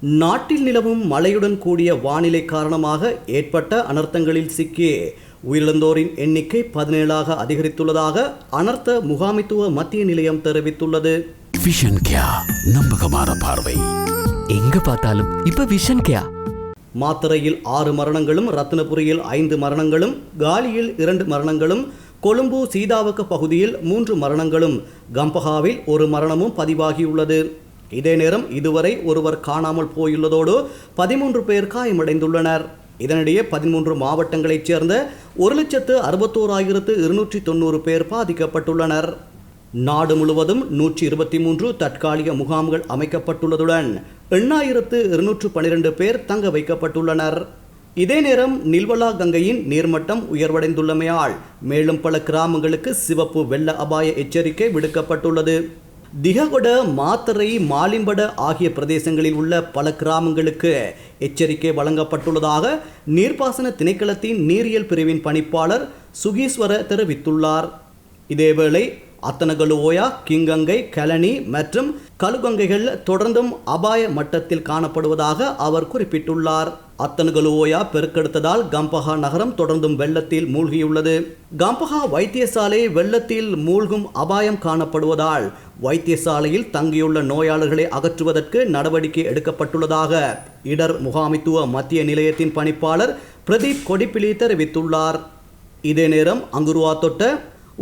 நாட்டில் நிலவும் மழையுடன் கூடிய வானிலை காரணமாக ஏற்பட்ட அனர்த்தங்களில் சிக்கி உயிரிழந்தோரின் எண்ணிக்கை பதினேழாக அதிகரித்துள்ளதாக அனர்த்த முகாமைத்துவ மத்திய நிலையம் தெரிவித்துள்ளது. விஷன் கியா நம்பகமான பார்வை. எங்க பார்த்தாலும் இப்ப விஷன் கேயா மாத்தறையில் ஆறு மரணங்களும் ரத்தினபுரியில் ஐந்து மரணங்களும் காலியில் இரண்டு மரணங்களும் கொழும்பு சீதாவக்க பகுதியில் மூன்று மரணங்களும் கம்பஹாவில் ஒரு மரணமும் பதிவாகியுள்ளது. இதே நேரம் இதுவரை ஒருவர் காணாமல் போயுள்ளதோடு பதிமூன்று பேர் காயமடைந்துள்ளனர். இதனிடையே பதிமூன்று மாவட்டங்களைச் சேர்ந்த ஒரு லட்சத்து அறுபத்தோராயிரத்து இருநூற்றி தொண்ணூறு பேர் பாதிக்கப்பட்டுள்ளனர். நாடு முழுவதும் நூற்றி இருபத்தி மூன்று தற்காலிக முகாம்கள் அமைக்கப்பட்டுள்ளதுடன் எண்ணாயிரத்து இருநூற்று பனிரெண்டு பேர் தங்க வைக்கப்பட்டுள்ளனர். இதே நேரம் நில்வலா கங்கையின் நீர்மட்டம் உயர்வடைந்துள்ளமையால் மேலும் பல கிராமங்களுக்கு சிவப்பு வெள்ள அபாய எச்சரிக்கை விடுக்கப்பட்டுள்ளது. திககொட மாத்தரை மாலிம்பட ஆகிய பிரதேசங்களில் உள்ள பல கிராமங்களுக்கு எச்சரிக்கை வழங்கப்பட்டுள்ளதாக நீர்ப்பாசன திணைக்களத்தின் நீரியல் பிரிவின் பணிப்பாளர் சுகீஸ்வர தெரிவித்துள்ளார். இதேவேளை அத்தனகலுவோயா கிங்கங்கை கலனி மற்றும் கழுகங்கைகள் தொடர்ந்தும் அபாய மட்டத்தில் காணப்படுவதாக அவர் குறிப்பிட்டுள்ளார். அத்தனகலுவோயா பெருக்கெடுத்ததால் கம்பஹா நகரம் தொடர்ந்தும் வெள்ளத்தில் மூழ்கியுள்ளது. கம்பஹா வைத்தியசாலை வெள்ளத்தில் மூழ்கும் அபாயம் காணப்படுவதால் வைத்தியசாலையில் தங்கியுள்ள நோயாளர்களை அகற்றுவதற்கு நடவடிக்கை எடுக்கப்பட்டுள்ளதாக இடர் முகாமித்துவ மத்திய நிலையத்தின் பணிப்பாளர் பிரதீப் கொடிப்பிலி தெரிவித்துள்ளார். இதே நேரம் அங்குருவா தொட்ட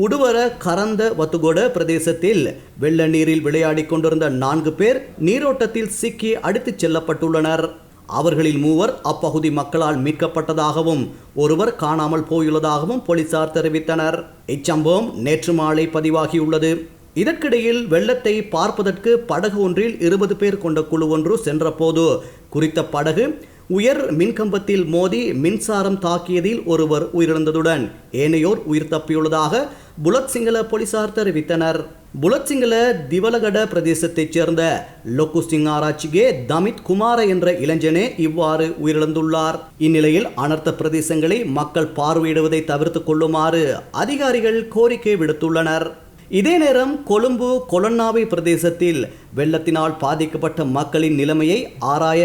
உடுவர கரந்த வத்துகொட பிரதேசத்தில் வெள்ள நீரில் விளையாடிக் கொண்டிருந்த நான்கு பேர் நீரோட்டத்தில் சிக்கி அடித்துச் செல்லப்பட்டுள்ளனர். அவர்களில் மூவர் அப்பகுதி மக்களால் மீட்கப்பட்டதாகவும் ஒருவர் காணாமல் போயுள்ளதாகவும் போலீசார் தெரிவித்தனர். இச்சம்பவம் நேற்று மாலை பதிவாகியுள்ளது. இதற்கிடையில் வெள்ளத்தை பார்ப்பதற்கு படகு ஒன்றில் இருபது பேர் கொண்ட குழு ஒன்று சென்றபோது குறித்த படகு உயர் மின்கம்பத்தில் மோதி மின்சாரம் தாக்கியதில் ஒருவர் உயிரிழந்ததுடன் ஏனையோர் உயிர் தப்பியுள்ளதாக புலத் சிங்கள போலீசார் தெரிவித்தனர். புலத் சிங்கள திவலகட பிரதேசத்தைச் சேர்ந்த லொக்கு சிங் ஆராய்ச்சிகே தமித் குமார என்ற இளைஞனே இவ்வாறு உயிரிழந்துள்ளார். இந்நிலையில் அனர்த்த பிரதேசங்களை மக்கள் பார்வையிடுவதை தவிர்த்து கொள்ளுமாறு அதிகாரிகள் கோரிக்கை விடுத்துள்ளனர். இதே நேரம் கொழும்பு கொலன்னாவை பிரதேசத்தில் வெள்ளத்தினால் பாதிக்கப்பட்ட மக்களின் நிலைமையை ஆராய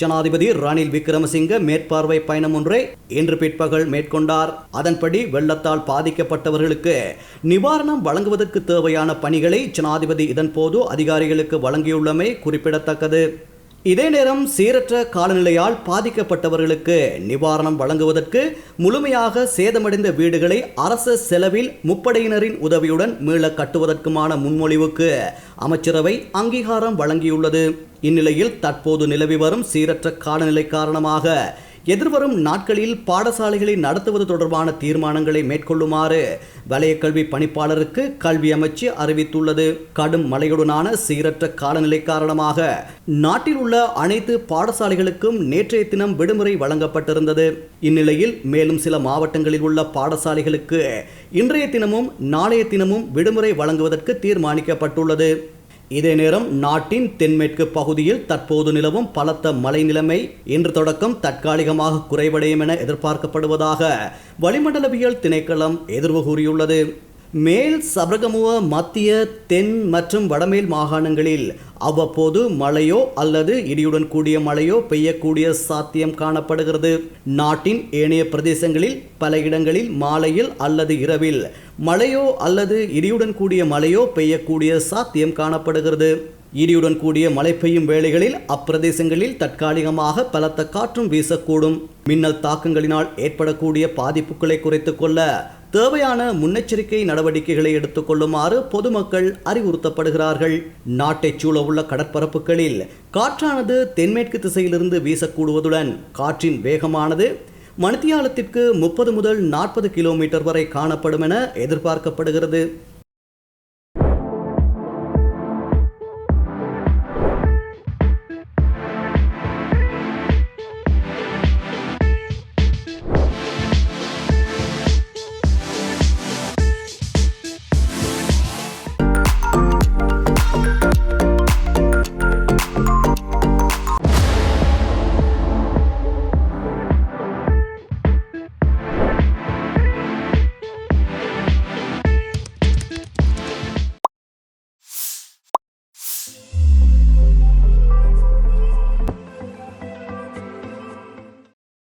ஜனாதிபதி ரணில் விக்ரமசிங்க மேற்பார்வை பயணம் ஒன்றை இன்று பிற்பகல் மேற்கொண்டார். அதன்படி வெள்ளத்தால் பாதிக்கப்பட்டவர்களுக்கு நிவாரணம் வழங்குவதற்கு தேவையான பணிகளை ஜனாதிபதி இதன்போது அதிகாரிகளுக்கு வழங்கியுள்ளமை குறிப்பிடத்தக்கது. இதே நேரம் சீரற்ற காலநிலையால் பாதிக்கப்பட்டவர்களுக்கு நிவாரணம் வழங்குவதற்கு முழுமையாக சேதமடைந்த வீடுகளை அரச செலவில் முப்படையினரின் உதவியுடன் மீள கட்டுவதற்குமான முன்மொழிவுக்கு அமைச்சரவை அங்கீகாரம் வழங்கியுள்ளது. இந்நிலையில் தற்போது நிலவி வரும் சீரற்ற காலநிலை காரணமாக எதிர்வரும் நாட்களில் பாடசாலைகளை நடத்துவது தொடர்பான தீர்மானங்களை மேற்கொள்ளுமாறு வலயக்கல்வி பணிப்பாளருக்கு கல்வி அமைச்சு அறிவித்துள்ளது. கடும் மழையுடனான சீரற்ற காலநிலை காரணமாக நாட்டில் உள்ள அனைத்து பாடசாலைகளுக்கும் நேற்றைய தினம் விடுமுறை வழங்கப்பட்டிருந்தது. இந்நிலையில் மேலும் சில மாவட்டங்களில் உள்ள பாடசாலைகளுக்கு இன்றைய தினமும் நாளைய தினமும் விடுமுறை வழங்குவதற்கு தீர்மானிக்கப்பட்டுள்ளது. இதே நேரம் நாட்டின் தென்மேற்கு பகுதியில் தற்போது நிலவும் பலத்த மழை நிலைமை இன்று தொடக்கம் தற்காலிகமாக குறைவடையும் என எதிர்பார்க்கப்படுவதாக வளிமண்டலவியல் திணைக்களம் எதிர்வு கூறியுள்ளது. மேல் சபரகமுவ மத்திய தென் மற்றும் வடமேல் மாகாணங்களில் அவ்வப்போது மழையோ அல்லது இடியுடன் கூடிய மழையோ பெய்யக்கூடிய சாத்தியம் காணப்படுகிறது. நாட்டின் ஏனைய பிரதேசங்களில் பல இடங்களில் மாலையில் அல்லது இரவில் மழையோ அல்லது இடியுடன் கூடிய மழையோ பெய்யக்கூடிய சாத்தியம் காணப்படுகிறது. இடியுடன் கூடிய மழை பெய்யும் வேளைகளில் அப்பிரதேசங்களில் தற்காலிகமாக பலத்த காற்றும் வீசக்கூடும். மின்னல் தாக்கங்களினால் ஏற்படக்கூடிய பாதிப்புகளை குறைத்துக் கொள்ள தேவையான முன்னெச்சரிக்கை நடவடிக்கைகளை எடுத்துக்கொள்ளுமாறு பொதுமக்கள் அறிவுறுத்தப்படுகிறார்கள். நாட்டைச் சூழ உள்ள கடற்பரப்புகளில் காற்றானது தென்மேற்கு திசையிலிருந்து வீசக்கூடுவதுடன் காற்றின் வேகமானது மணித்தியாலத்திற்கு முப்பது முதல் நாற்பது கிலோமீட்டர் வரை காணப்படும் என எதிர்பார்க்கப்படுகிறது.